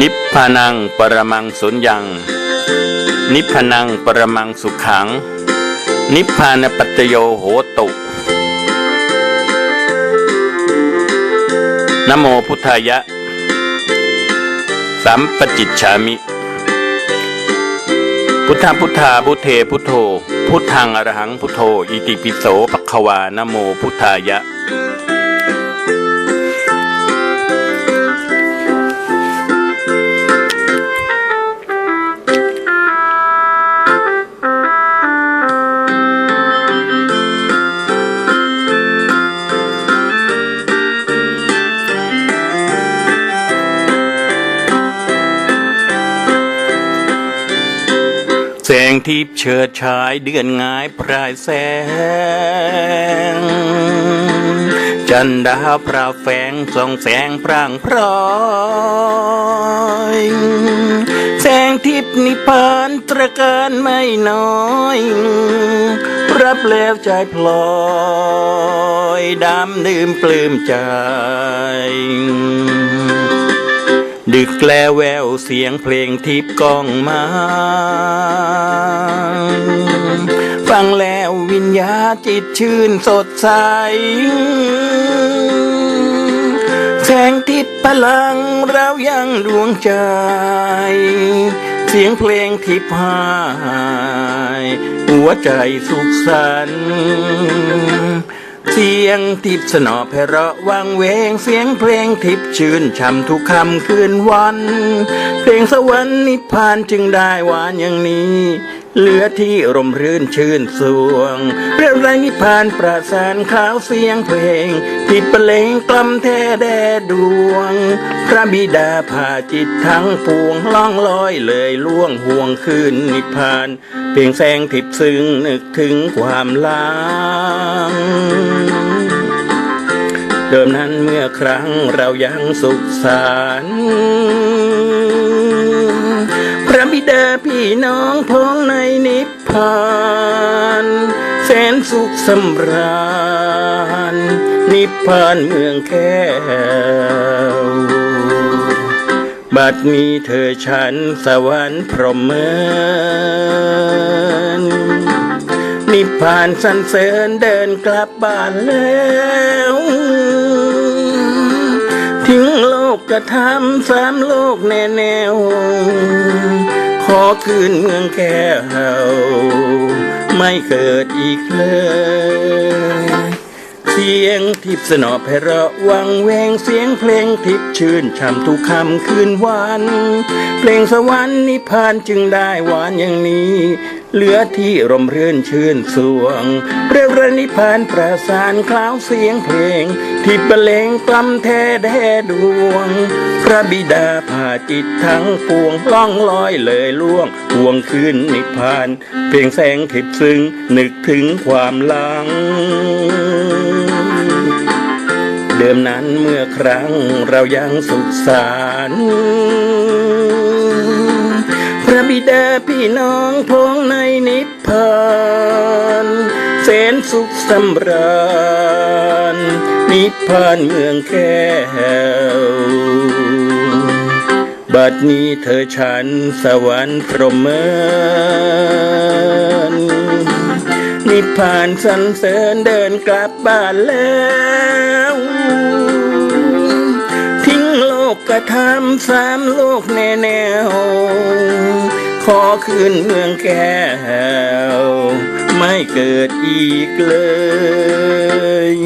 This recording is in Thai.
นิพพานังปรมังสุญญัง นิพพานังปรมังสุขัง นิพพานปัจโยโหตุนโมพุทธายะ สัมปจิตฉามิ พุทธพุทธาพุทเทพุทโธ พุทธังอรหังพุทโธ อิติปิโสปะควานะโมพุทธายะ งทิพย์เฉิดฉายเดือนงายพรายแสง จันดาพราแฝงส่องแสงพร่างพร้อยแสงทิพนิพพานตระการไม่น้อยรับแล้วใจพลอยดำดื่มปลื้มใจ ดึกแกลแววเสียงเพลงทิพย์ก้องมา ฟังแล้ววิญญาจิตชื่นสดใส แสงทิพย์พลังเรายังดวงใจ เสียงเพลงทิพย์หาย หัวใจสุขสันต์ เสียงทิพย์สนอเพราะวังเวงเสียงเพลงทิพย์ชื่นช่ำทุกคำคืนวัน เพลงสวรรค์นิพพานจึงได้หวานอย่างนี้ เหลือที่ร่มรื่นชื่นสวงเรื่องไรนิพานประสานคลาวเสียงเพลงที่เปลงกล่ำแท้แดดวง พระบิดาพาจิตทั้งปวงล่องลอยเลยล่วงห่วงคืนนิพาน เพียงแสงทิพซึ้งนึกถึงความลาง เดิมนั้นเมื่อครั้งเรายังสุขสันต์พระบิดาพี่น้องพ้องในนิพพานแสนสุขสำราญ นิพพานเมืองแก้วบัดนี้เธอฉันสวรรค์พรหมเมิน นิพพานสรรเสริญเดินกลับบ้านแล้ว ทิ้งโลกกระทำสามโลกแน่แนว ขอคืนเมืองแก้วไม่เกิดอีกเลย เสียงทิพย์สนอไพเราะวังเวงเสียงเพลงทิพย์ชื่นช่ำทุกคำคืนวัน เพลงสวรรค์นิพพานจึงได้หวานอย่างนี้ เหลือที่ร่มรื่นชื่นสวง เรื่องระนิพพานประสานคล้าวเสียงเพลง ที่บรรเลงกล้ำแท้แด่ดวง พระบิดาพาจิตทั้งปวงล่องลอยเลยล่วงห่วงคืนนิพพาน เพียงแสงทิพซึ้งนึกถึงความหลังเดิมนั้นเมื่อครั้งเรายังสุขสันต์พร บิดาพี่น้องพ้องในนิพพานแสนสุขสำราญ นิพพานเมืองแก้ว บัดนี้เธอฉันสวรรค์พรหมนนิพพานสรรเสริญเดินกลับบ้านแล้ว กกระทำสามโลกแน่แนว ขอคืนเมืองแก้ว ไม่เกิดอีกเลย